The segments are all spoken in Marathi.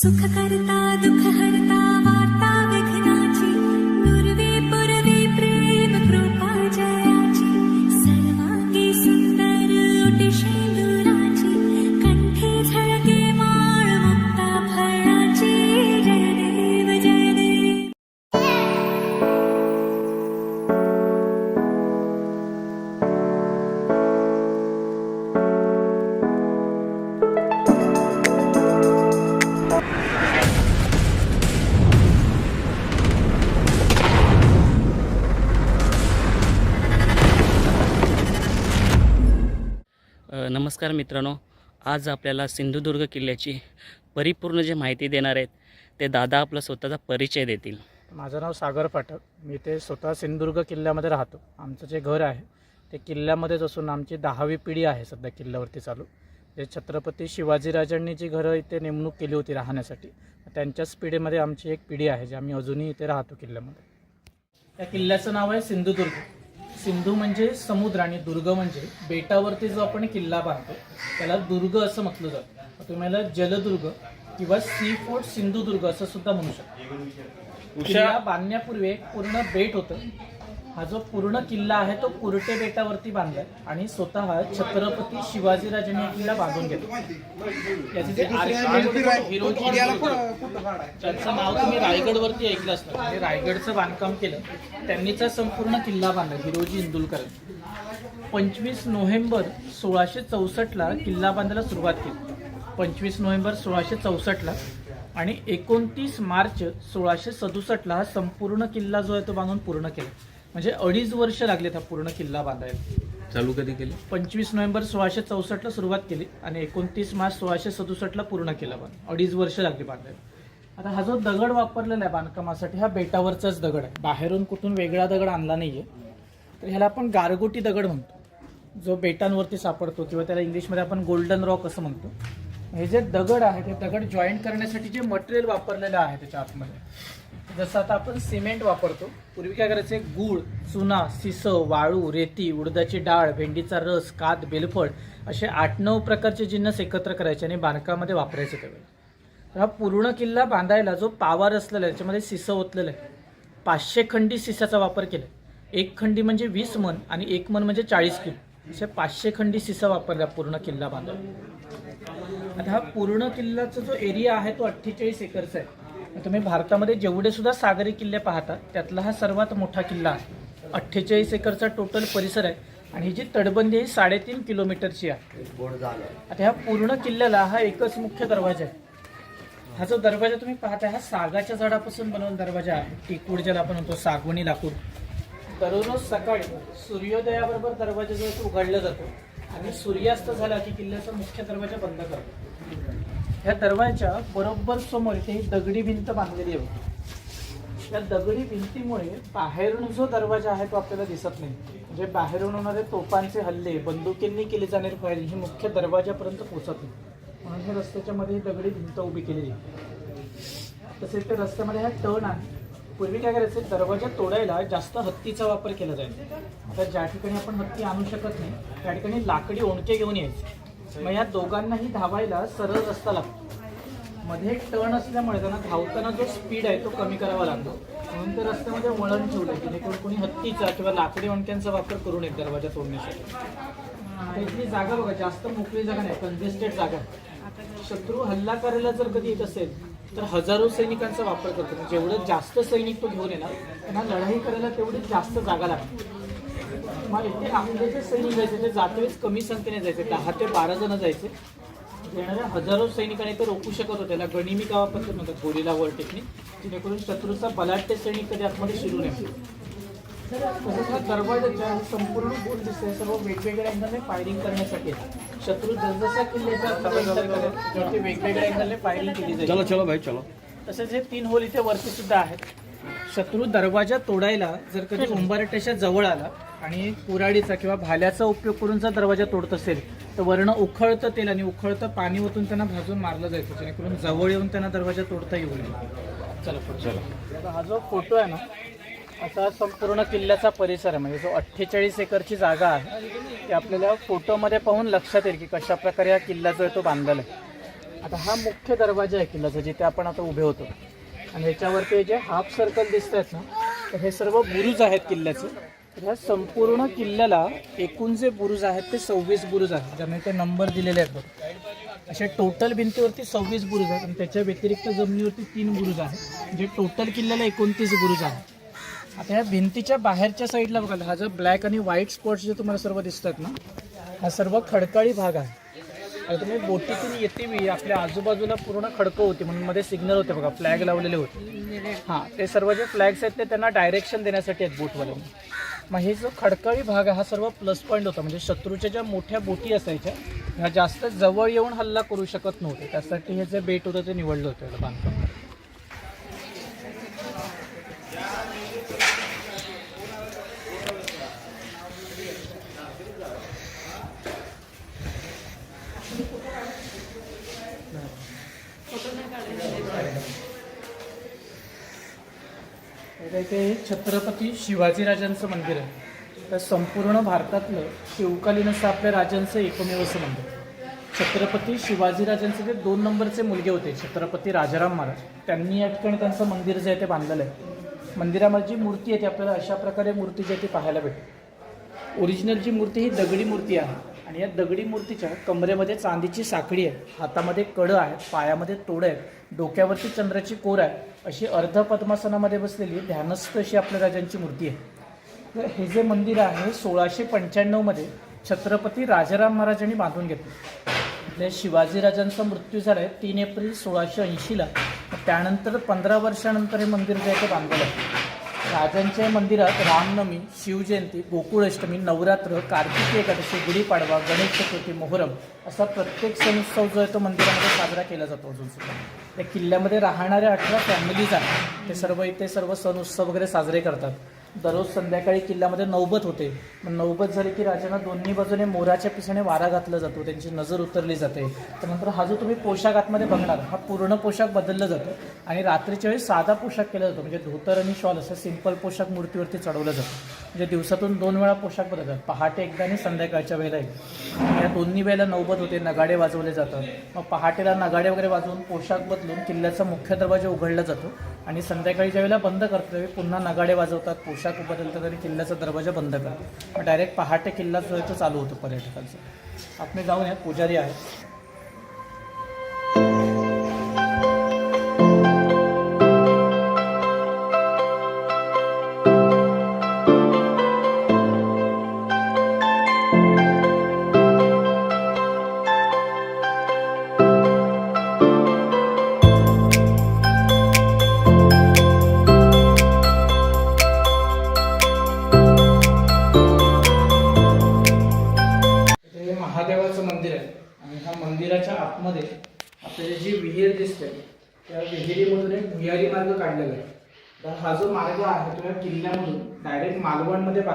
सुखकर्ता दुःखहर्ता वार्ता नमस्कार मित्रांनो आज आपल्याला सिंधुदुर्ग किल्ल्याची परिपूर्ण जे माहिती देणार आहेत ते दादा आपला स्वतःचा परिचय देतील. माझं नाव सागर पाठक. मी ते स्वतः सिंधुदुर्ग किल्ल्यामध्ये राहतो. आमचं जे घर आहे ते किल्ल्यामध्येच असून आमची दहावी पिढी आहे सध्या किल्ल्यावरती चालू. जे छत्रपती शिवाजीराजांनी जी घरं इथे नेमणूक केली होती राहण्यासाठी त्यांच्याच पिढीमध्ये आमची एक पिढी आहे जे आम्ही अजूनही इथे राहतो किल्ल्यामध्ये. त्या किल्ल्याचं नाव आहे सिंधुदुर्ग. सिंधू म्हणजे समुद्र आणि दुर्ग म्हणजे बेटावरती जो आपण किल्ला बांधतो त्याला दुर्ग असं म्हटलं जातं. तुम्ही याला जलदुर्ग किंवा सी फोर्ट सिंधुदुर्ग असं सुद्धा म्हणू शकता. बांधण्यापूर्वी एक पूर्ण बेट होतं. हा जो पूर्ण किल्ला आहे तो कुरटे बेटावरती बांधलाय आणि स्वतः छत्रपती शिवाजीराजांनी किल्ला बांधून घेतला. याचे जे हिरोजी त्यांचं नाव तुम्ही रायगडवरती ऐकलं असतं. म्हणजे रायगडचं बांधकाम केलं त्यांनीच संपूर्ण किल्ला बांधला हिरोजी इंदुलकर पंचवीस नोव्हेंबर सोळाशे चौसष्टला किल्ला बांधायला सुरुवात केली. पंचवीस नोव्हेंबर सोळाशे चौसष्टला आणि एकोणतीस मार्च सोळाशे सदुसष्टला हा संपूर्ण किल्ला जो आहे तो बांधून पूर्ण केला. म्हणजे अडीच वर्ष लागलेत हा पूर्ण किल्ला बांधायला. चालू कधी केली? पंचवीस नोव्हेंबर सोळाशे चौसष्टला सुरुवात केली आणि एकोणतीस मार्च सोळाशे सदुसष्टला पूर्ण केला बांध. अडीच वर्ष लागली बांधायला. आता हा जो दगड वापरलेला आहे बांधकामासाठी हा बेटावरचाच दगड आहे. बाहेरून कुठून वेगळा दगड आणला नाहीये. तर ह्याला आपण गारगोटी दगड म्हणतो. जो बेटांवरती सापडतो किंवा त्याला इंग्लिशमध्ये आपण गोल्डन रॉक असं म्हणतो. हे जे दगड आहे ते दगड जॉईंट करण्यासाठी जे मटेरियल वापरलेलं आहे त्याच्या आतमध्ये. जसं आता आपण सिमेंट वापरतो पूर्वी काय करायचे? गुळ चुना सिसव वाळू रेती उडदाची डाळ भेंडीचा रस कात बेलफळ असे आठ नऊ प्रकारचे जिन्नस एकत्र करायचे आणि बांधकामामध्ये वापरायचे त्यावेळेस तर हा पूर्ण किल्ला बांधायला जो पावार असलेला आहे त्याच्यामध्ये सिसं ओतलेलं आहे. पाचशे खंडी सिसाचा वापर केला एक खंडी म्हणजे वीस मन आणि एक मन म्हणजे चाळीस किलो. असे पाचशे खंडी सिसा वापरल्या पूर्ण किल्ला बांधायला. आता हा पूर्ण किल्ल्याचा जो एरिया आहे तो अठ्ठेचाळीस एकरचा आहे. तुम्ही भारतामध्ये जेवढे सुद्धा सागरी किल्ले पाहता त्यातला हा सर्वात मोठा किल्ला आहे. अठ्ठेचाळीस एकरचा टोटल परिसर आहे आणि ही जी तटबंदी ही साडेतीन किलोमीटरची आहे. आता ह्या पूर्ण किल्ल्याला हा एकच मुख्य दरवाजा आहे. हा जो दरवाजा तुम्ही पाहता हा सागाच्या झाडापासून बनवून दरवाजा आहे. टिकूड ज्याला आपण म्हणतो सागवणी लाकूड. दररोज सकाळी सूर्योदयाबरोबर दरवाजा जो उघडला जातो आणि सूर्यास्त झाला की किल्ल्याचा मुख्य दरवाजा बंद करतो. ह्या दरवाजाच्या बरोबर समोर इथे ही दगडी भिंत बांधलेली आहे त्या दगडी भिंतीमुळे बाहेरून जो दरवाजा आहे तो आपल्याला दिसत नाही. म्हणजे बाहेरून होणारे तोफांचे हल्ले बंदुकींनी केले जाणारी फायरिंग ही मुख्य दरवाजापर्यंत पोहोचत नाही. म्हणून हे रस्त्याच्या मध्ये ही दगडी भिंत उभी केलेली आहे. तसेच त्या रस्त्यामध्ये हा टर्न आहे. पूर्वी काय करायचं दरवाजा तोडायला जास्त हत्तीचा वापर केला जायचा. आता ज्या ठिकाणी आपण हत्ती आणू शकत नाही त्या ठिकाणी लाकडी ओणके घेऊन यायचे. मग या दोघांनाही धावायला सरळ रस्ता लागतो. मध्ये एक टर्न असल्यामुळे त्यांना धावताना जो स्पीड आहे तो कमी करावा लागतो. म्हणून ते रस्त्यामध्ये वळण ठेवलं जेणेकरून कोणी हत्तीचा किंवा लाकडी वणक्यांचा वापर करू नये दरवाजा तोडण्यासाठी. इथली जागा बघा जास्त मोकळी जागा नाही कंजेस्टेड जागा. आहे. शत्रू हल्ला करायला जर कधी येत असेल तर हजारो सैनिकांचा वापर करतो. जेवढं जास्त सैनिक तो घेऊन येणार त्यांना लढाई करायला तेवढी जास्त जागा लागते. आपले जे सैनिक जायचे ते जातेवेळेस कमी संख्येने जायचे. दहा ते बारा जण जायचे. येणाऱ्या हजारो सैनिकांनी ते रोखू शकत होते. त्याला का वापरतात म्हणतात गोलीला वर टेक्निक जेणेकरून शत्रूचा बलाढ्य सैनिक कधी आतमध्ये शिरू नये. तसंच हा दरवाजाच्या संपूर्ण गोल दिसते सर्व वेगवेगळ्या अँगलने फायरिंग करण्यासाठी. शत्रू जसजसा किल्ल्याच्या आतमध्ये ते वेगवेगळ्या अँगलने फायरिंग केली जाईल. चलो चलो भाई चलो. तसेच हे तीन होल इथे वरती सुद्धा आहेत. शत्रू दरवाजा तोडायला जर कधी उंबरट्याच्या जवळ आला आणि कुऱ्हाडीचा किंवा भाल्याचा उपयोग करून जर दरवाजा तोडत असेल तर वर्ण उखळतं तेल आणि उखळतं पाणी ओतून त्यांना भाजून मारलं जायचं जेणेकरून जवळ येऊन त्यांना दरवाजा तोडता येऊ नये. चला आता हा जो फोटो आहे ना असा संपूर्ण किल्ल्याचा परिसर आहे. म्हणजे जो अठ्ठेचाळीस एकरची जागा आहे ती आपल्याला फोटोमध्ये पाहून लक्षात येईल की कशा प्रकारे हा किल्ला जो आहे तो बांधलेला आहे. आता हा मुख्य दरवाजा आहे किल्ल्याचा जिथे आपण आता उभे होतो. आणि ह्याच्यावरती जे हाफ सर्कल दिसत आहेत ना तर हे सर्व बुरुज आहेत किल्ल्याचे. ह्या संपूर्ण किल्ल्याला एकूण जे बुरुज आहेत ते सव्वीस बुरुज आहेत. ज्यामुळे ते नंबर दिलेले आहेत बघ. टोटल भिंतीवरती सव्वीस बुरुज आहेत आणि त्याच्या व्यतिरिक्त जमिनीवरती तीन बुरुज आहेत. म्हणजे टोटल किल्ल्याला एकोणतीस बुरुज आहेत. आता ह्या भिंतीच्या बाहेरच्या साईडला बघाल हा जो ब्लॅक आणि व्हाईट स्पॉट्स जे तुम्हाला सर्व दिसतात ना हा सर्व खडकाळी भाग आहे. आता तुम्ही बोटीतून येते आपल्या आजूबाजूला पूर्ण खडकं होती म्हणून मध्ये सिग्नल होते बघा. फ्लॅग लावलेले होते. हां ते सर्व जे फ्लॅग्स आहेत ते त्यांना डायरेक्शन देण्यासाठी आहेत बोटवाल्यांनी मग हे जो खडकाळी भाग हा सर्व प्लस पॉईंट होता. म्हणजे शत्रूच्या ज्या मोठ्या बोटी असायच्या ह्या जास्त जवळ येऊन हल्ला करू शकत नव्हते. त्यासाठी हे जे बेट होतं ते निवडलं होतं. बांधकाम. इथे छत्रपती शिवाजीराजांचं मंदिर आहे. तर संपूर्ण भारतातलं शिवकालीन असं आपल्या राजांचं एकमेव असं मंदिर. छत्रपती शिवाजीराजांचे जे दोन नंबरचे मुलगे होते छत्रपती राजाराम महाराज त्यांनी या ठिकाणी त्यांचं मंदिर जे आहे ते बांधलेलं आहे. मंदिरामध्ये जी मूर्ती आहे ती आपल्याला अशा प्रकारे मूर्ती जी आहे ती पाहायला भेटते. ओरिजिनल जी मूर्ती ही दगडी मूर्ती आहे आणि या दगडी मूर्तीच्या कमरेमध्ये चांदीची साखळी आहे हातामध्ये कडं आहेत पायामध्ये तोडं आहेत डोक्यावरती चंद्राची कोर आहे अशी अर्ध पद्मासनामध्ये बसलेली ध्यानस्थ अशी आपल्या राजांची मूर्ती आहे. तर हे जे मंदिर आहे सोळाशे पंच्याण्णवमध्ये छत्रपती राजाराम महाराजांनी बांधून घेतलं. आपल्या शिवाजीराजांचा मृत्यू झाला आहे तीन एप्रिल सोळाशे ऐंशीला. त्यानंतर पंधरा वर्षानंतर हे मंदिर जे आहे ते बांधलेलं आहे. राजांच्या मंदिरात रामनवमी शिवजयंती गोकुळाष्टमी नवरात्र कार्तिकी एकादशी गुढीपाडवा गणेश चतुर्थी मोहरम असा प्रत्येक सण उत्सव जो आहे तो मंदिरामध्ये साजरा केला जातो अजून सुद्धा. त्या किल्ल्यामध्ये राहणाऱ्या अठरा फॅमिलीज आहेत. ते सर्व इथे सर्व सण उत्सव वगैरे साजरे करतात. दररोज संध्याकाळी किल्ल्यामध्ये नौबत होते. मग नौबत झाली की राजांना दोन्ही बाजूने मोराच्या पिसाने वारा घातला जातो त्यांची नजर उतरली जाते. त्यानंतर हा जो तुम्ही पोशाख आतमध्ये बघणार हा पूर्ण पोशाख बदलला जातो आणि रात्रीच्या वेळी साधा पोशाख केला जातो. म्हणजे धोतर आणि शॉल असं सिंपल पोशाख मूर्तीवरती चढवलं जातं. म्हणजे दिवसातून दोन वेळा पोशाख बदलतात. पहाटे एकदा आणि संध्याकाळच्या वेळेला एकदा. या दोन्ही वेळेला नौबत होते नगाडे वाजवले जातात. मग पहाटेला नगाडे वगैरे वाजवून पोशाख बदलून किल्ल्याचा मुख्य दरवाजा उघडला जातो. आणि संध्याकाळीच्या वेळेला बंद करतात त्यावेळी पुन्हा नगाडे वाजवतात पोशाख बदलतात आणि किल्ल्याचा दरवाजा बंद करतात. डायरेक्ट पहाटे किल्ला जो आहे तो चालू होतो पर्यटकांचा. आपण जाऊन या पुजारी आहेत.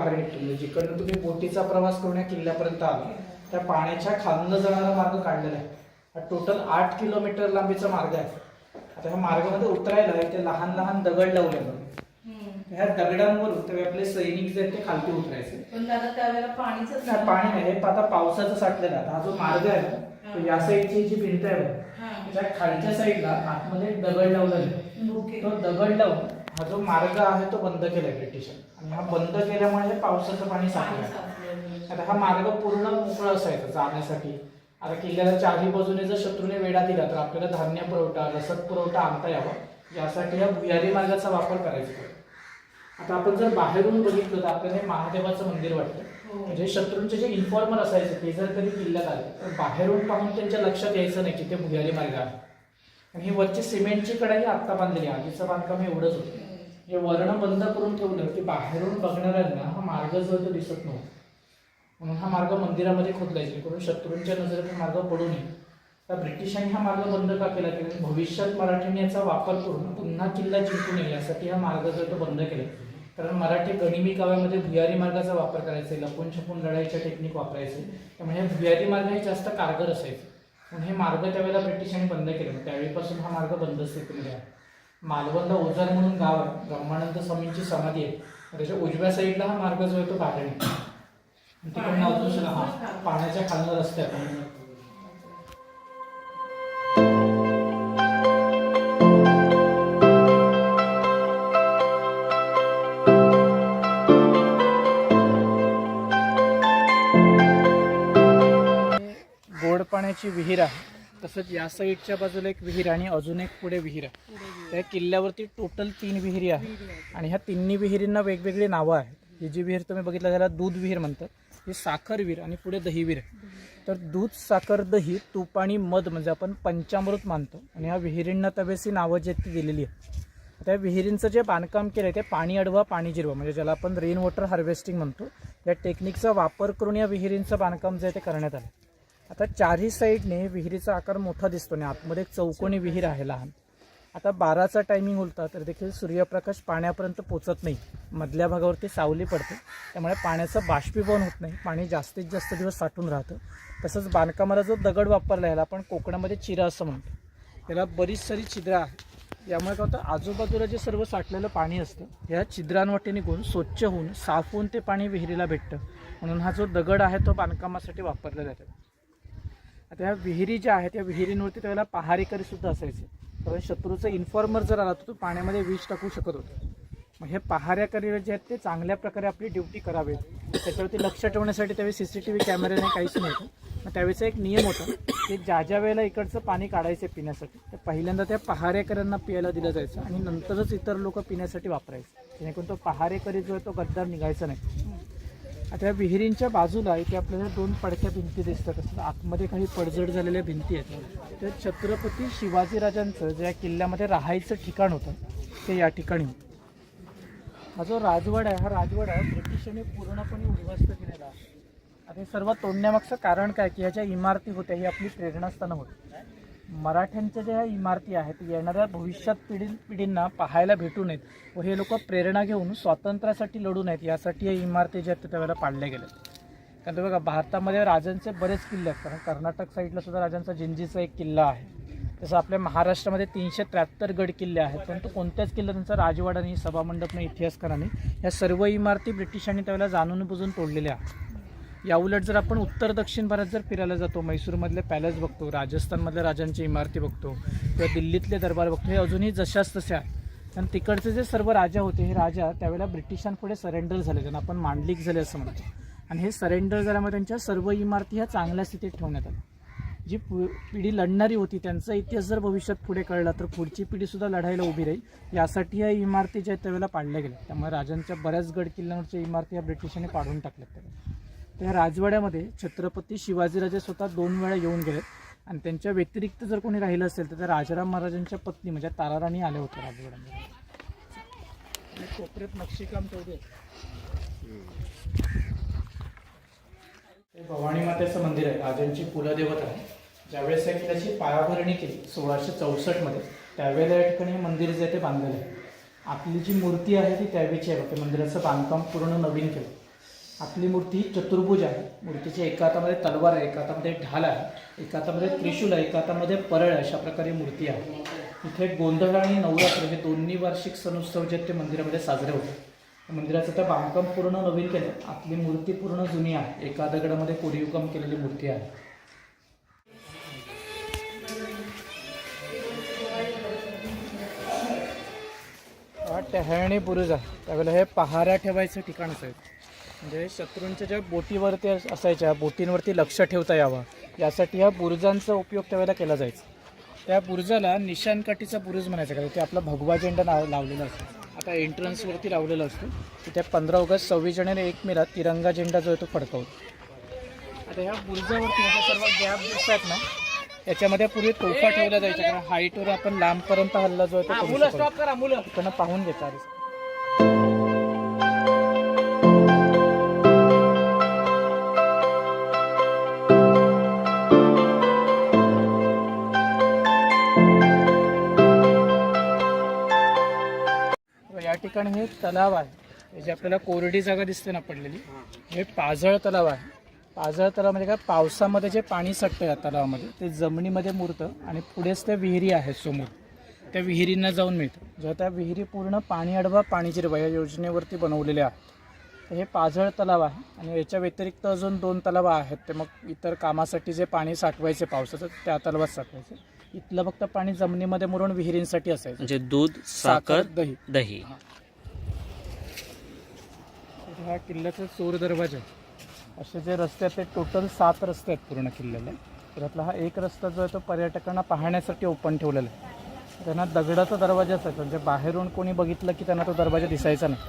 बाहेर निघतो. म्हणजे जिकडनं तुम्ही बोटीचा प्रवास करून या किल्ल्यापर्यंत आला त्या पाण्याच्या खालनं जाणारा मार्ग काढलेला आहे. हा टोटल आठ किलोमीटर लांबीचा मार्ग आहे. आता ह्या मार्गामध्ये उतरायला इथे लहान लहान दगड लावले. ह्या दगडांवरून ते आपले सैनिक जे आहेत ते खालती उतरायचे. पण दादा त्यावेळेला पाणीच नाही, पाणी नाही हे आता पावसाचं साठलेलं. आता हा जो मार्ग आहे ना तो या साईडची जी भिंत आहे त्याच्या खालच्या साईडला आतमध्ये दगड लावलेला आहे. तो दगड लावून हा जो मार्ग आहे तो बंद केलाय ब्रिटिशांनी आणि हा बंद केल्यामुळे हे पावसाचं पाणी साठलं आता हा मार्ग पूर्ण मोकळा असायचा जाण्यासाठी. आता किल्ल्याला चारही बाजूने जर शत्रूने वेढा दिला तर आपल्याला धान्य पुरवठा रसद पुरवठा आणता यावा. यासाठी या भुयारी मार्गाचा वापर करायचा. आता आपण जर बाहेरून बघितलं तर आपल्याला हे महादेवाचं मंदिर वाटतं. म्हणजे शत्रूंचे जे इन्फॉर्मर असायचे ते जर कधी किल्ल्यात आले तर बाहेरून पाहून त्यांच्या लक्षात यायचं नाही की ते भुयारी मार्ग आहे. आणि ही वरची सिमेंटची कडाई आत्ता बांधलेली आहे. आधीचं बांधकाम हे एवढंच होतं. हे वर्ण बंद करून ठेवलं की बाहेरून बघणाऱ्यांना हा मार्ग जो तो दिसत नव्हता. म्हणून हा मार्ग मंदिरामध्ये खोदला जेणेकरून शत्रूंच्या नजरेत हा मार्ग पडू नये. तर ब्रिटिशांनी हा मार्ग बंद का केला? की भविष्यात मराठ्यांनी याचा वापर करून पुन्हा किल्ला जिंकू नये यासाठी हा मार्ग जो तो बंद केला. कारण मराठी गणिमी काव्यामध्ये भुयारी मार्गाचा वापर करायचे लपून छपून लढाईच्या टेक्निक वापरायचे. त्यामुळे हे भुयारी मार्ग हे जास्त कारगर असायचे. म्हणून हे मार्ग त्यावेळेला ब्रिटिशांनी बंद केले. त्यावेळीपासून हा मार्ग बंद स्थितीमध्ये आहे. मालवणला ओझर म्हणून गाव आहे. ब्रह्मानंद स्वामींची समाधी आहे. त्याच्या उजव्या साईडला हा मार्ग जो आहे तो पाठण तिकडनं अजून हा पाण्याच्या खालनं रस्त्यात गोड पाण्याची विहीर आहे. तसंच या साईडच्या बाजूला एक विहीर आणि अजून एक पुढे विहीर आहे. त्या किल्ल्यावरती टोटल तीन विहिरी आहे आणि ह्या तिन्ही विहिरींना वेगवेगळी नावं आहेत. ही जी विहीर तुम्ही बघितलं त्याला दूध विहीर म्हणतात ही साखर विहीर आणि पुढे दही विहीर आहे. तर दूध साखर दही तूप आणि मध म्हणजे आपण पंचामृत मानतो. आणि ह्या विहिरींना तवेसी नावं जी आहेत ती दिलेली आहेत. त्या विहिरींचं जे बांधकाम केलं आहे ते पाणी अडवा पाणी जिरवा. म्हणजे ज्याला आपण रेन वॉटर हार्वेस्टिंग म्हणतो. या टेक्निकचा वापर करून या विहिरींचं बांधकाम जे आहे ते करण्यात आलं आता चारही साईडने विहिरीचा आकार मोठा दिसतो आणि आतमध्ये एक चौकोनी विहीर आहे लहान. आता बाराचा टायमिंग होता तर देखील सूर्यप्रकाश पाण्यापर्यंत पोचत नाही. मधल्या भागावरती सावली पडते. त्यामुळे पाण्याचं बाष्पीभवन होत नाही. पाणी जास्तीत जास्त दिवस साठून राहतं. तसंच बांधकामाला जो दगड वापरला याला आपण कोकणामध्ये चिरा असं म्हणतो. याला बरीच सारी छिद्रं आहेत. यामुळे काय होतं? आजूबाजूला जे सर्व साठलेलं पाणी असतं ह्या छिद्रांवाटे निघून स्वच्छ होऊन साफ होऊन ते पाणी विहिरीला भेटतं. म्हणून हा जो दगड आहे तो बांधकामासाठी वापरला जातो. आता ह्या विहिरी ज्या आहेत त्या विहिरींवरती त्यावेळेला पहारेकरी सुद्धा असायचे. कारण शत्रूचा इन्फॉर्मर जर आला तर तो पाण्यामध्ये विष टाकू शकत होता. मग हे पहाऱ्याकरी जे आहेत ते चांगल्या प्रकारे आपली ड्युटी करावे. त्याच्यावरती लक्ष ठेवण्यासाठी त्यावेळी सी सी टी व्ही कॅमेरे नाही काहीच नव्हतं मग त्यावेळेचा एक नियम होता की ज्या ज्या वेळेला इकडचं पाणी काढायचं पिण्यासाठी तर पहिल्यांदा त्या पहारेकऱ्यांना पियायला दिलं जायचं आणि नंतरच इतर लोक पिण्यासाठी वापरायचे. जेणेकरून तो पहारेकरी जो आहे तो गद्दार निघायचा नाही. आता या विहिरींच्या बाजूला इथे आपल्याला दोन पडक्या भिंती दिसतात. असतात. आतमध्ये काही पडझड झालेल्या भिंती आहेत. तर छत्रपती शिवाजीराजांचं जे या किल्ल्यामध्ये राहायचं ठिकाण होतं ते या ठिकाणी होतं. हा जो राजवाडा आहे हा राजवाडा ब्रिटिशांनी पूर्णपणे उद्ध्वस्त केलेला आहे. आणि सर्वात सर्व तोडण्यामागचं कारण काय? की ह्या ज्या इमारती होत्या ही आपली प्रेरणास्थानं होती. मराठ्यांच्या ज्या इमारती आहेत येणाऱ्या भविष्यात पिढी पिढींना पाहायला भेटू नयेत व हे लोक प्रेरणा घेऊन स्वातंत्र्यासाठी लढू नयेत यासाठी या इमारती ज्या आहेत त्या त्यावेळेला पाडल्या गेल्या कारण तुम्ही बघा भारतामध्ये राजांचे बरेच किल्ले आहेत. कारण कर्नाटक साईडला सुद्धा राजांचा जिंजीचा एक किल्ला आहे. तसं आपल्या महाराष्ट्रामध्ये तीनशे त्र्याहत्तर गड किल्ले आहेत. परंतु कोणत्याच किल्ला त्यांचा राजवाडा नाही सभामंडप नाही या सर्व इमारती ब्रिटिशांनी त्यावेळेला जाणून बुजून तोडलेल्या आहेत. या उलट जर आपण उत्तर दक्षिण भारत जर फिरायला जातो मैसूरमधले पॅलेस बघतो राजस्थानमधल्या राजांची इमारती बघतो किंवा दिल्लीतले दरबार बघतो हे अजूनही जशाच तसे आहेत. कारण तिकडचे जे सर्व राजा होते हे राजा त्यावेळेला ब्रिटिशांपुढे सरेंडर झाले त्यांना आपण मांडलिक झाले असं म्हणतो. आणि हे सरेंडर झाल्यामुळे त्यांच्या सर्व इमारती ह्या चांगल्या स्थितीत ठेवण्यात आल्या. जी पु पिढी लढणारी होती त्यांचा इतिहास जर भविष्यात पुढे कळला तर पुढची पिढीसुद्धा लढायला उभी राहील. यासाठी या इमारती ज्या आहेत त्यावेळेला पाडल्या गेल्या. त्यामुळे राजांच्या बऱ्याच गड किल्ल्यांवरच्या इमारती या ब्रिटिशांनी पाडून टाकल्यात त्यावेळेला. त्या राजवाड्यामध्ये छत्रपती शिवाजीराजे स्वतः दोन वेळा येऊन गेलेत आणि त्यांच्या व्यतिरिक्त जर कोणी राहिलं असेल तर त्या राजाराम महाराजांच्या पत्नी म्हणजे ताराराणी आल्या होत्या राजवाड्यामध्ये. कोपऱ्यात नक्षीकाम तेवढे हे भवानी मातेचं मंदिर आहे. राजांची कुलदेवता आहे. ज्यावेळेस या किल्ल्याची पायाभरणी केली सोळाशे चौसष्टमध्ये त्यावेळेला या ठिकाणी मंदिर जे आहे ते बांधलेलं आहे. आपली जी मूर्ती आहे ती त्यावेळीची आहे. ते मंदिराचं बांधकाम पूर्ण नवीन केलं. आपली मूर्ती चतुर्भुज आहे. मूर्तीच्या एका हातामध्ये तलवार आहे एका हातामध्ये ढाल आहे एका हातामध्ये त्रिशूल आहे एका हातामध्ये परळ आहे अशा प्रकारे मूर्ती आहे. इथे गोंधळ आणि नवरात्र हे दोन्ही वार्षिक सण उत्सव जे ते मंदिरामध्ये साजरे होते मंदिराचं तर बांधकाम पूर्ण नवीन केलं. आपली मूर्ती पूर्ण जुनी आहे. एका दगडामध्ये कोरीवकाम केलेली मूर्ती आहे. हा टहळणी बुरुज आहे. त्यावेळेला हे पहाऱ्या ठेवायचं ठिकाण आहे. म्हणजे शत्रूंच्या ज्या बोटीवरती अस- असायच्या बोटींवरती लक्ष ठेवता यावं. यासाठी ह्या बुरुजांचा उपयोग त्यावेळेला केला जायचा. त्या बुरुजाला निशाणकाठीचा बुरुज म्हणायचा कारण ते आपला भगवा झेंडा नाव लावलेला असतो. आता एंट्रन्सवरती लावलेला असतो. तिथे पंधरा ऑगस्ट सव्वीस जानेवारी एक मेला तिरंगा झेंडा जो आहे तो फडकवतो. आता ह्या बुरुजावरती सर्व गॅप दिसतात ना याच्यामध्ये पूर्वी तोफा ठेवल्या जायच्या कारण हाईटवर आपण लांबपर्यंत हल्ला जो आहे तो. तिकडनं पाहून घेता ठिकाणी हे तलाव आहे. हे जे आपल्याला कोरडी जागा दिसते ना पडलेली हे पाझळ तलाव आहे. पाझळ तलाव म्हणजे काय पावसामध्ये जे पाणी सटतं या तलावामध्ये ते जमिनीमध्ये मुरतं आणि पुढेच त्या विहिरी आहेत समोर. त्या विहिरींना जाऊन मिळतं. जेव्हा त्या विहिरी पूर्ण पाणी अडवा पाणी जिरवा या योजनेवरती बनवलेल्या आहेत. तर हे पाझळ तलाव आहे आणि याच्या व्यतिरिक्त अजून दोन तलाव आहेत. ते मग इतर कामासाठी जे पाणी साठवायचे पावसाचं त्या तलावात साठवायचे. इथलं फक्त पाणी जमिनीमध्ये मुरून विहिरींसाठी असायचं. म्हणजे दूध साखर दही. दही. हा किल्ल्याचा चोर दरवाजा आहे. असे जे रस्ते आहेत ते टोटल सात रस्ते आहेत पूर्ण किल्ल्याला. त्यातला हा एक रस्ता जो आहे तो पर्यटकांना पाहण्यासाठी ओपन ठेवलेला आहे. त्यांना दगडाचा दरवाजा असायचा. म्हणजे बाहेरून कोणी बघितलं की त्यांना तो दरवाजा दिसायचा नाही.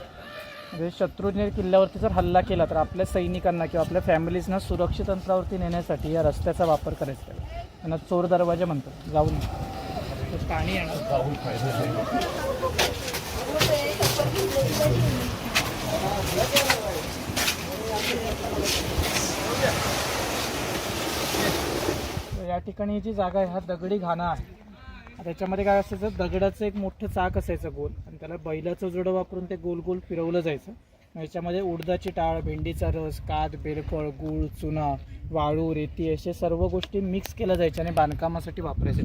म्हणजे शत्रूने किल्ल्यावरती जर हल्ला केला तर आपल्या सैनिकांना किंवा आपल्या फॅमिलीजना सुरक्षित अंतरावरती नेण्यासाठी या रस्त्याचा वापर करायचा आहे. त्यांना चोर दरवाजा म्हणतात. जाऊन पाणी येणार. जाऊन या ठिकाणी जी जागा आहे हा दगडी घाणा आहे. त्याच्यामध्ये काय असायचं दगडाचं एक मोठं चाक असायचं गोल. आणि त्याला बैलाचं जोडं वापरून ते गोल गोल फिरवलं जायचं. याच्यामध्ये उडदाची टाळ भेंडीचा रस काद बेरफळ गूळ चुना वाळू रेती असे सर्व गोष्टी मिक्स केल्या जायच्या आणि बांधकामासाठी वापरायचे.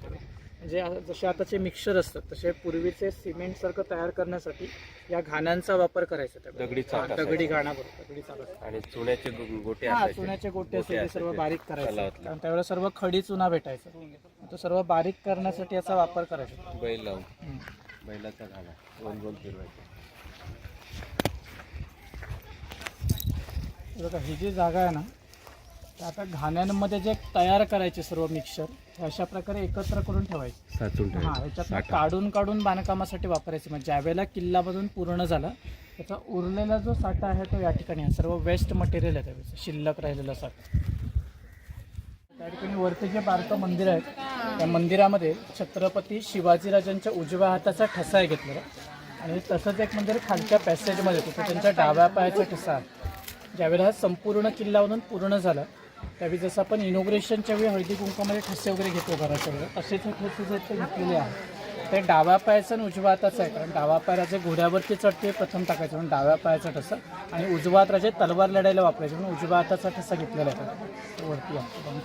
म्हणजे आ- जसे आताचे मिक्सर असतात तसे पूर्वीचे सिमेंटसारखं तयार करण्यासाठी या घाण्यांचा वापर करायचा त्यावेळी. दगडी चाक दगडी घाणा दगडी चाक. आणि चुन्याचे गोटे हा. चुन्याचे गोटे सर्व. बारीक करायचे. कारण त्यावेळेला सर्व खडी चुना भेटायचा तो सर्व बारीक करण्यासाठी याचा वापर करायचा बैल लावून. बैलाचा घाला गोल गोल फिरवायचा बघा ही जी जागा आहे ना ते आता घाण्यांमध्ये जे तयार करायचे सर्व मिक्सर हे अशा प्रकारे एकत्र करून ठेवायचे. साचून हा ह्याच्यात काढून काढून बांधकामासाठी वापरायचे. म्हणजे ज्यावेळेला किल्लामधून पूर्ण झाला त्याचा उरलेला जो साठा आहे तो या ठिकाणी आहे. सर्व वेस्ट मटेरियल आहे त्यावेळेस शिल्लक राहिलेला साठा. त्या ठिकाणी वरती जे बारकं मंदिर आहे त्या मंदिरामध्ये छत्रपती शिवाजीराजांच्या उजव्या हाताचा ठसा आहे घेतलेला. आणि तसंच एक मंदिर खालच्या पॅसेजमध्ये तिथे त्यांच्या डाव्या पायाचा ठसा आहे. ज्यावेळेला हा संपूर्ण किल्लावरून पूर्ण झाला त्यावेळी जसं आपण इनोग्रेशनच्या वेळी हळदी कुंकामध्ये ठसे वगैरे घेतो घराच्या वेळेला तसेच हे ठसे जे ते घेतलेले आहे ते डाव्या पायाचं आणि उजव्या हाताचं आहे कारण डाव्या पाय राजे घोड्यावरती चढते प्रथम टाकायचं म्हणून डाव्या पायाचा ठसा आणि उजवा हाताचे राजे तलवार लढायला वापरायचे म्हणून उजव्या हाताचा ठसा घेतलेला आहे वरती आहे दोन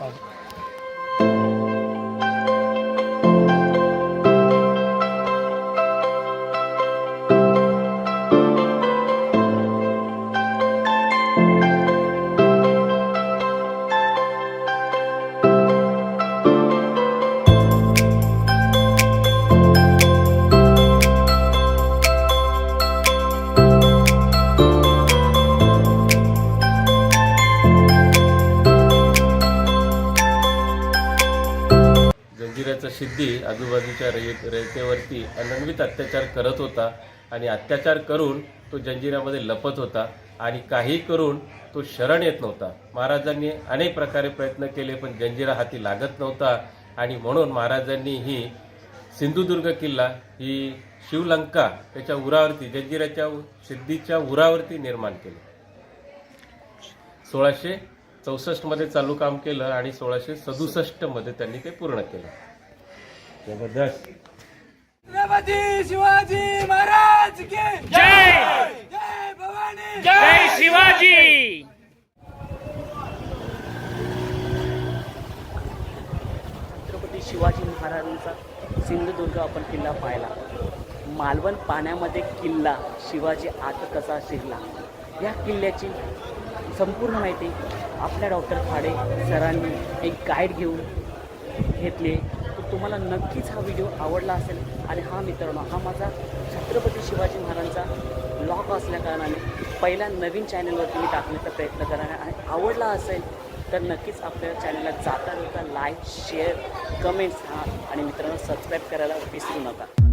सिद्धी आजूबाजूच्या रे रयतेवरती अनन्वित अत्याचार करत होता आणि अत्याचार करून तो जंजिरामध्ये लपत होता आणि काही करून तो शरण येत नव्हता. महाराजांनी अनेक प्रकारे प्रयत्न केले पण जंजिरा हाती लागत नव्हता आणि म्हणून महाराजांनी ही सिंधुदुर्ग किल्ला ही शिवलंका त्याच्या उरावरती जंजिराच्या सिद्धीच्या उरावरती निर्माण केली. सोळाशे चौसष्टमध्ये चालू काम केलं आणि सोळाशे सदुसष्टमध्ये त्यांनी ते पूर्ण केलं. जबरदस्त. छत्रपती शिवाजी महाराज की जय! जय! भवानी! जय शिवाजी! छत्रपती शिवाजी महाराजांचा सिंधुदुर्ग आपण किल्ला पाहिला. मालवण पाण्यामध्ये किल्ला शिवाजी आत कसा शिरला या किल्ल्याची संपूर्ण माहिती आपल्या डॉक्टर खाडे सरांनी एक गाईड घेऊन घेतली तुम्हाला नक्कीच हा व्हिडिओ आवडला असेल. आणि हा मित्रांनो हा माझा छत्रपती शिवाजी महाराजांचा ब्लॉग असल्याकारणाने पहिल्या नवीन चॅनलवरती मी टाकण्याचा प्रयत्न करणार आणि आवडला असेल तर नक्कीच आपल्या चॅनलला जाता जाता लाईक शेअर कमेंट्स हा. आणि मित्रांनो सबस्क्राईब करायला विसरू नका.